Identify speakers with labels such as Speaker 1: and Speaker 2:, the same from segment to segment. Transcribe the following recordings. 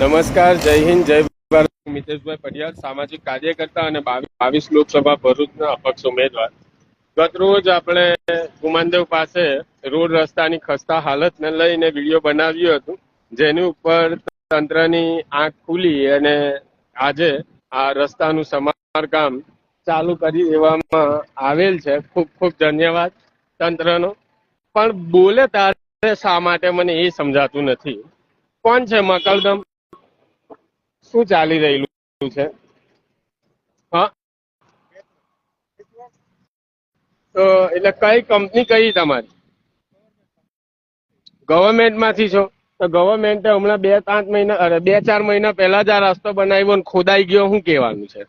Speaker 1: નમસ્કાર, જય હિન્દ, જય ભારત. મિતેશભાઈ પડિયાર સામાજિક કાર્યકર્તા અને બાવીસ લોકસભા ભરૂચના અપક્ષ ઉમેદવાર. ગત રોજ આપણે ગુમાનદેવ પાસે રોડ રસ્તાની ખસ્તા હાલતને લઈને વીડિયો બનાવ્યું હતું, જેની ઉપર તંત્રની આંખ ખુલી અને આજે આ રસ્તાનું સમારકામ ચાલુ કરી દેવામાં આવેલ છે. ખૂબ ખૂબ ધન્યવાદ તંત્રનો. પણ બોલે તારે શા માટે મને એ સમજાતું નથી? કોણ છે મકલદમ? શું ચાલી રહેલું છે? હા? તો એટલે કઈ કંપની કઈ તમારી? ગવર્મેન્ટમાંથી છો? તો ગવર્મેન્ટે હમણાં બે પાંચ મહિના, અરે બે ચાર મહિના પહેલા જ આ રસ્તો બનાવ્યો ને ખોદાઈ ગયો. શું કહેવાનું છે?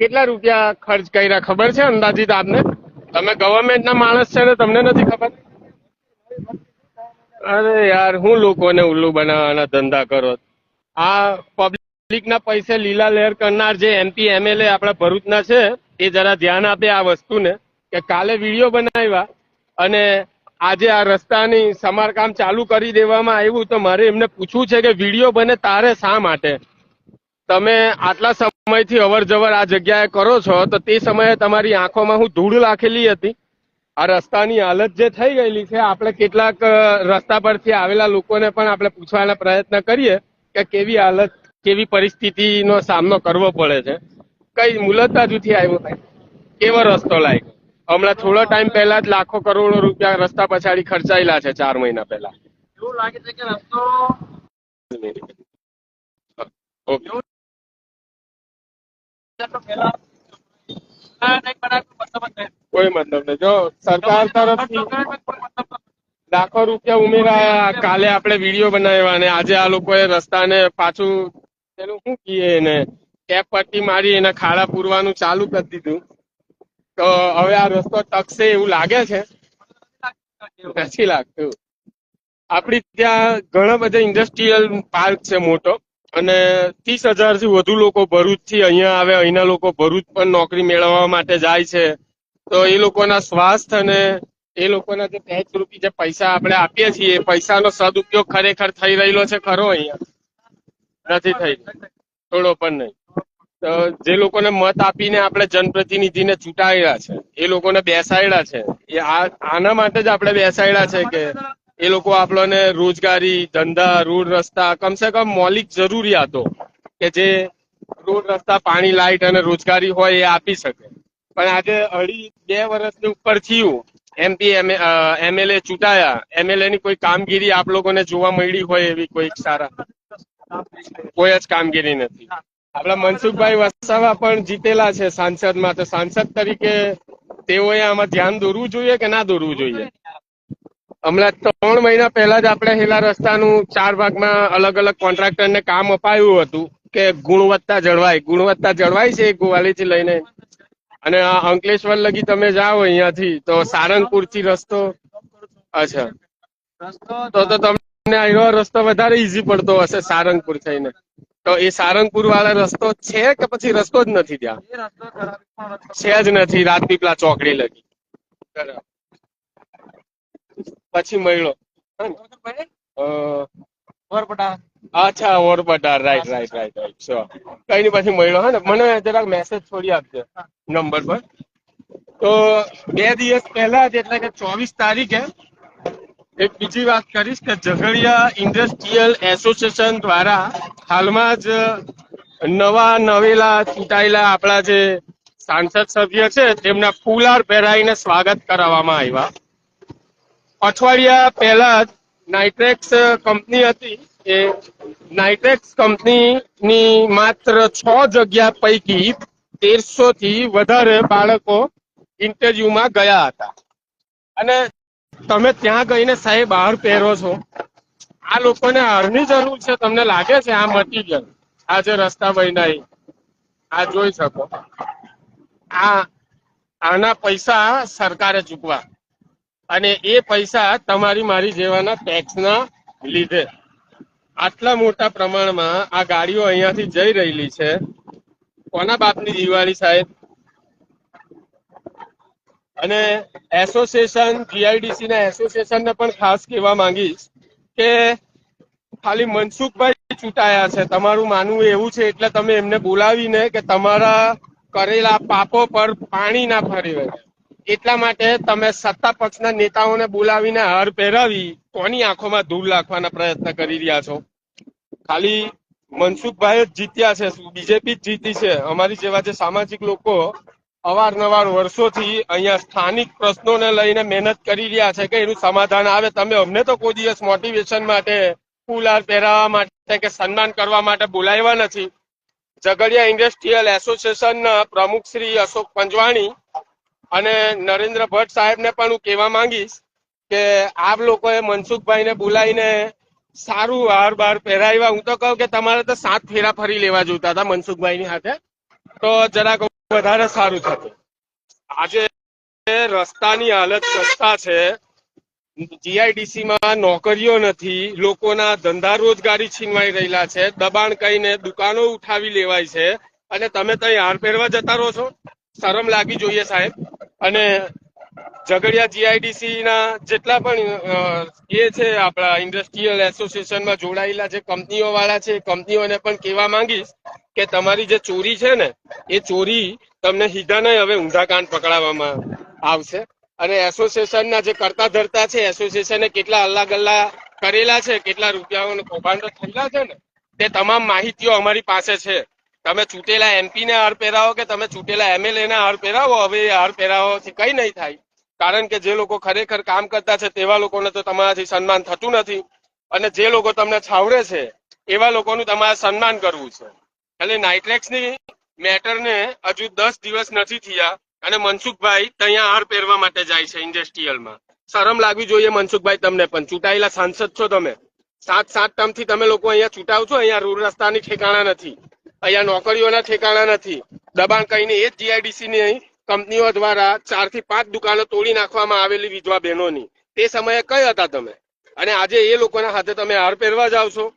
Speaker 1: કેટલા રૂપિયા ખર્ચ કર્યા? ખબર છે અંદાજિત આપને? તમે ગવર્મેન્ટ ના માણસ છે ને, તમને નથી ખબર? અરે યાર, હું લોકોને ઉલ્લુ બનાવવાના ધંધા કરો. આ પબ્લિક ના પૈસે લીલા લહેર કરનાર જે એમપી એમએલએ આપણા ભરૂચના છે, એ જરા ધ્યાન આપે આ વસ્તુને કે કાલે વીડિયો બનાવ્યા અને આજે આ રસ્તાની સમારકામ ચાલુ કરી દેવામાં આવ્યું તો મારે એમને પૂછવું છે કે વીડિયો બને તારે શા માટે? તમે આટલા સમયથી અવર જવર આ જગ્યાએ કરો છો તો તે સમયે તમારી આંખોમાં હું ધૂળ રાખેલી હતી. આ રસ્તાની હાલત જે થઈ ગયેલી છે આપણે કેટલાક રસ્તા પરથી આવેલા લોકોને પણ આપણે પૂછવાના પ્રયત્ન કરીએ કે કેવી હાલત કેવી પરિસ્થિતિનો સામનો કરવો પડે છે. કઈ મુલતતાજુથી આવ્યો ભાઈ? કેવો રસ્તો લાગ્યો? હમણાં થોડો ટાઈમ પહેલા જ લાખો કરોડો રૂપિયા રસ્તા પછાડી ખર્ચાયેલા છે ચાર મહિના પહેલા.
Speaker 2: એવું લાગે છે કે રસ્તો
Speaker 1: ઓકે. કોઈ મતલબ નહીં. જો સરકાર તરફથી. લાખો રૂપિયા ઉમેરાયા. કાલે આપણે વીડિયો બનાવ્યા અને આજે આ લોકોએ રસ્તાને પાછું પેલું શું કહીએ એને? કેપ પટ્ટી મારી એના ખાડા પૂરવાનું ચાલુ કરી દીધું. તો હવે આ રસ્તો ટકશે એવું લાગે છે? નથી લાગતું. આપણી ત્યાં ઘણા બધા ઇન્ડસ્ટ્રીયલ પાર્ક છે મોટો અને ત્રીસ હજારથી વધુ લોકો ભરૂચથી અહીંયા આવે અહીંના લોકો ભરૂચ પણ નોકરી મેળવવા માટે જાય છે. તો એ લોકોના સ્વાસ્થ્ય અને એ લોકોના જે ટેક્સ રૂપી જે પૈસા આપણે આપીએ છીએ, એ પૈસાનો સદુપયોગ ખરેખર થઈ રહેલો છે ખરો અહીંયા? નથી થઈ થોડો પણ નહીં. તો જે લોકોને મત આપીને આપણે જનપ્રતિનિધિને ચૂંટાયેલા છે, એ લોકોને બેસાડ્યા છે, એ આના માટે જ આપણે બેસાડ્યા છે કે એ લોકો આપણને રોજગારી, ધંધા, રોડ રસ્તા, કમસે કમ મૌલિક જરૂરિયાતો કે જે રોડ રસ્તા, પાણી, લાઇટ અને રોજગારી હોય એ આપી શકે. પણ આજે અઢી બે વર્ષની ઉપર થયું. એમપી એમએલએ ચૂંટાયા. એમએલએ ની કોઈ કામગીરી આપ લોકોને જોવા મળી હોય એવી કોઈ સારા કોઈ જ કામગીરી નથી. આપણા મનસુખભાઈ વસાવા પણ જીતેલા છે સાંસદમાં. તો સાંસદ તરીકે તેઓએ આમાં ધ્યાન દોરવું જોઈએ કે ના દોરવું જોઈએ? હમણાં ત્રણ મહિના પહેલા જ આપણે હેલા રસ્તાનું ચાર ભાગમાં અલગ અલગ કોન્ટ્રાક્ટરને કામ અપાયું હતું કે ગુણવત્તા જળવાય. ગુણવત્તા જળવાય છે ગોવાલીથી લઈને અને આ અંકલેશ્વર લગી તમે જાઓ અહીંયાથી તો સારંગપુરથી રસ્તો. અચ્છા.
Speaker 2: રસ્તો
Speaker 1: તો તો તમને આવ્યો રસ્તો વધારે ઈઝી પડતો હશે સારંગપુર થઈને. તો એ સારંગપુર વાળા રસ્તો છે કે પછી રસ્તો જ નથી ત્યાં? છે જ નથી રાજપીપળા ચોકડી લગી. બરાબર. પછી મળ્યો.
Speaker 2: વરપટા.
Speaker 1: અચ્છા ઓરબટા right right right right sure કઈ ની પછી મળ્યો, હા ને? મને જરાક મેસેજ છોડી આપજે નંબર પર. તો, બે દિવસ પહેલા જ, એટલે કે ચોવીસ તારીખે, એક બીજી વાત કરીશ કે ઝઘડિયા ઇન્ડસ્ટ્રીયલ એસોસિએશન દ્વારા હાલમાં જ નવા નવેલા ચૂંટાયેલા આપણા જે સાંસદ સભ્ય છે, તેમના ફૂલાર પહેરાઈને સ્વાગત કરાવવામાં આવ્યા. અઠવાડિયા પહેલા જ નાઇટ્રેક્સ કંપની હતી. એ નાઇટ્રેક્સ કંપનીની માત્ર છ જગ્યા પૈકી તેરસો થી વધારે બાળકો ઇન્ટરવ્યુમાં ગયા હતા. અને તમે ત્યાં ગઈને સાહેબ બહાર પહેરો છો. આ લોકોને હારની જરૂર છે, તમને લાગે છે આ મટીરિયલ આ જે રસ્તા બનાવી, આ જોઈ શકો. આ, આના પૈસા સરકારે ચૂકવા. અને એ પૈસા તમારી મારી જેવાના ટેક્સના લીધે. આટલા મોટા પ્રમાણમાં આ ગાડીઓ અહીંયાથી જઈ રહેલી છે. કોના બાપની દિવાળી સાહેબ? અને એસોસિએશન જીઆઈડીસી ના એસોસિએશન ને પણ ખાસ કહેવા માંગીશ કે ખાલી મનસુખભાઈ ચૂંટાયા છે. તમારું માનવું એવું છે, એટલે તમે એમને બોલાવીને કે તમારા કરેલા પાપો પર પાણી ના ફરી. વળે એટલા માટે તમે સત્તા પક્ષના નેતાઓને બોલાવીને હાર પહેરાવી કોની આંખોમાં ધૂળ નાખવાના પ્રયત્ન કરી રહ્યા છો? ખાલી મનસુખભાઈ જ જીત્યા છે બીજેપી જ જીતી છે? અમારી જેવા જે સામાજિક લોકો અવારનવાર વર્ષોથી અહીંયા સ્થાનિક પ્રશ્નોને લઈને મહેનત કરી રહ્યા છે કે એનું સમાધાન આવે. તમે અમને તો કોઈ દિવસ મોટિવેશન માટે ફૂલહાર પહેરાવવા માટે કે સન્માન કરવા માટે બોલાવ્યા નથી. ઝઘડિયા ઇન્ડસ્ટ્રીયલ એસોસિએશનના પ્રમુખ શ્રી અશોક પંજવાણી અને નરેન્દ્ર ભટ્ટ સાહેબને પણ હું કહેવા માંગીશ કે આપ લોકોએ મનસુખભાઈને બોલાવીને સારું હાર બાર પહેરાવ્યા. હું તો કહું કે તમારે તો સાત ફેરા ફરી લેવા જોતા હતા મનસુખભાઈની સાથે તો જરાક વધારે સારું થતું. આજે રસ્તાની હાલત સસ્તા છે. જીઆઈડીસી માં નોકરીઓ નથી. લોકોના ધંધા રોજગારી છીનવાઈ રહેલા છે. દબાણ કહીને દુકાનો ઉઠાવી લેવાય છે. અને તમે ત્યાં હાર પહેરવા જતા રહો છો. શરમ લાગી જોઈએ સાહેબ. અને ઝઘડિયા જીઆઈડીસી ના જેટલા પણ એ છે આપણા ઇન્ડસ્ટ્રીયલ એસોસિએશનમાં જોડાયેલા જે કંપનીઓ વાળા છે કંપનીઓને પણ કહેવા માંગીશ કે તમારી જે ચોરી છે ને, એ ચોરી તમને સીધા નહીં, હવે ઊંધા કાન પકડાવવામાં આવશે. અને એસોસિએશનના જે કરતા ધરતા છે, એસોસિએશને કેટલા અલ્લા ગલ્લા કરેલા છે, કેટલા રૂપિયાઓને કૌભાંડો થયેલા છે ને, તે તમામ માહિતીઓ અમારી પાસે છે. તમે ચૂંટેલા એમપી ને હાર પહેરાવો કે તમે ચૂંટેલા એમએલએ ને હાર પહેરાવો? હવે હાર પહેરાવવાથી કઈ નહીં થાય. કારણ કે જે લોકો ખરેખર કામ કરતા છે તેવા લોકોને તો તમારાથી સન્માન થતું નથી. અને જે લોકો તમને છાવરે છે, એવા લોકોનું તમારે સન્માન કરવું છે. એટલે નાઇટ્રેક્સની મેટરને હજુ દસ દિવસ નથી થયા અને મનસુખભાઈ ત્યાં હાર પહેરવા માટે જાય છે ઇન્ડસ્ટ્રીયલમાં. શરમ લાગવી જોઈએ મનસુખભાઈ તમને પણ. ચૂંટાયેલા સાંસદ છો તમે. સાત સાત ટર્મથી તમે લોકો અહીંયા ચૂંટાવ છો? અહીંયા રૂર રસ્તાની ઠેકાણા નથી. અહીંયા નોકરીઓના ઠેકાણા નથી. દબાણ કહીને એ જ જીઆઈડીસી ની કંપનીઓ દ્વારા ચારથી પાંચ દુકાનો તોડી નાખવામાં આવેલી વિધવા બહેનોની. તે સમયે કઈ હતા તમે? અને આજે એ લોકોના હાથે તમે હાર પહેરવા જાવ છો?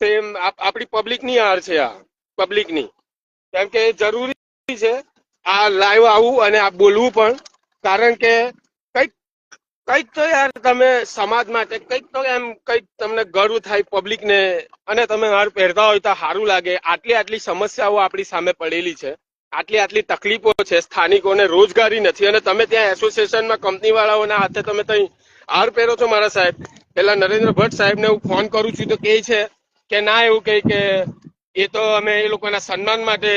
Speaker 1: તેમ આપ- આપણી પબ્લિકની હાર છે આ, પબ્લિકની. કેમ કે જરૂરી છે આ લાઈવ આવવું અને આ બોલવું પણ. કારણ કે કંઈક તો યાર તમે સમાજ માટે કંઈક તો એમ કંઈક તમને ગર્વ થાય પબ્લિક ને, અને તમે હાર પહેરતા હોય તો સારું લાગે. આટલી આટલી સમસ્યાઓ આપણી સામે પડેલી છે. આટલી આટલી તકલીફો છે. સ્થાનિકોને રોજગારી નથી. અને તમે ત્યાં એસોસિએશનમાં કંપની વાળાઓના હાથે તમે ત્યાં હાર પહેરો છો મારા સાહેબ. પેલા નરેન્દ્ર ભટ્ટ સાહેબને હું ફોન કરું છું તો કે છે કે ના એવું કહે કે એ તો અમે એ લોકોના સન્માન માટે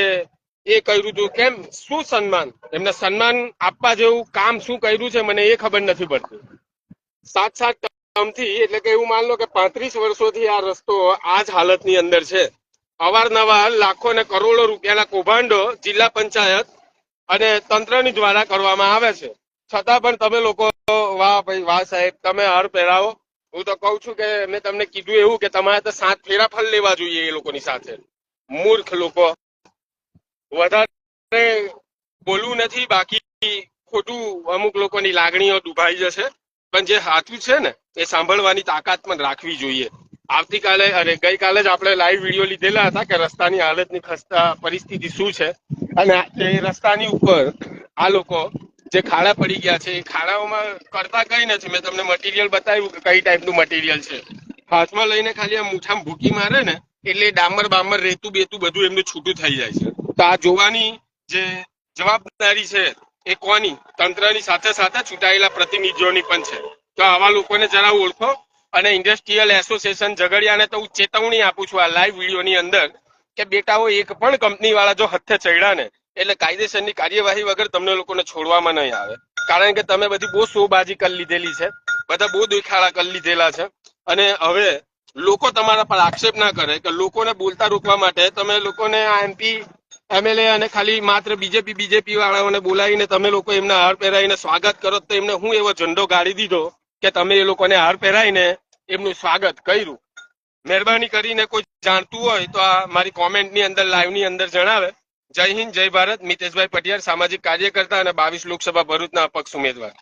Speaker 1: એ કર્યું હતું કેમ? શું સન્માન? એમને સન્માન આપવા જેવું કામ શું કર્યું છે મને એ ખબર નથી પડતી. સાત સાત ટર્મથી એટલે કે એવું માન લો કે પાંત્રીસ વર્ષોથી આ રસ્તો આ જ હાલતની અંદર છે. અવારનવાર લાખો અને કરોડો રૂપિયાના કૌભાંડો જિલ્લા પંચાયત અને તંત્રની દ્વારા કરવામાં આવે છે. છતાં પણ તમે લોકો, વાહ ભાઈ, વાહ સાહેબ, તમે હર પહેરાવો. હું તો કઉ છું કે મેં તમને કીધું એવું કે તમારે તો સાત ફેરા ફળ લેવા જોઈએ એ લોકોની સાથે. મૂર્ખ લોકો. વધારે બોલવું નથી, બાકી ખોટું અમુક લોકોની લાગણીઓ ડૂબાઈ જશે. પણ જે સાચું છે ને, એ સાંભળવાની તાકાત પણ રાખવી જોઈએ. આવતીકાલે અરે ગઈકાલે જ આપણે લાઈવ વીડિયો લીધેલા હતા કે રસ્તાની હાલતની ખસ્તા, પરિસ્થિતિ શું છે? અને એ રસ્તાની ઉપર આ લોકો જે ખાડા પડી ગયા છે, એ ખાડાઓમાં કરતા કઈ નથી. મેં તમને મટીરિયલ બતાવ્યું કે કઈ ટાઈપનું મટીરિયલ છે. હાથમાં લઈને ખાલી આ મૂઠામાં ભૂકી મારે ને, એટલે ડામર બામર રેતું બેતું બધું એમનું છૂટું થઈ જાય છે. તો આ જોવાની જે જવાબદારી છે એ કોની? તંત્રની સાથે સાથે ચૂંટાયેલા પ્રતિનિધિઓની પણ છે. તો આવા લોકોને જરા ઓળખો અને ઇન્ડસ્ટ્રીયલ એસોસિએશન ઝઘડિયાને તો હું ચેતવણી આપું છું આ લાઈવ વિડીયોની અંદર કે બેટાઓ એક પણ કંપની વાળા જો હથે ચડ્યા ને, એટલે કાયદેસરની કાર્યવાહી વગર તમને લોકોને છોડવામાં નહીં આવે. કારણ કે તમે બધી બહુ શોબાજી કરી લીધેલી છે, બધા બહુ દેખાડા કરી લીધેલા છે. અને હવે લોકો તમારા પર આક્ષેપ ના કરે કે લોકોને બોલતા રોકવા માટે તમે લોકોને આ એમપી એમએલએ અને ખાલી માત્ર બીજેપી બીજેપી વાળાઓને બોલાવીને તમે લોકો એમને હાર પહેરાવીને સ્વાગત કરો તો એમને હું એવો ઝંડો ગાડી દીધો કે તમે એ લોકોને હાર પહેરાવીને એમનું સ્વાગત કર્યું. મહેરબાની કરીને કોઈ જાણતું હોય તો આ મારી કોમેન્ટની અંદર, લાઈવની અંદર જણાવે. જય હિન્દ, જય ભારત. મિતેશભાઈ પટિયાર, સામાજિક કાર્યકર્તા અને બાવીસ લોકસભા ભરૂચના અપક્ષ ઉમેદવાર.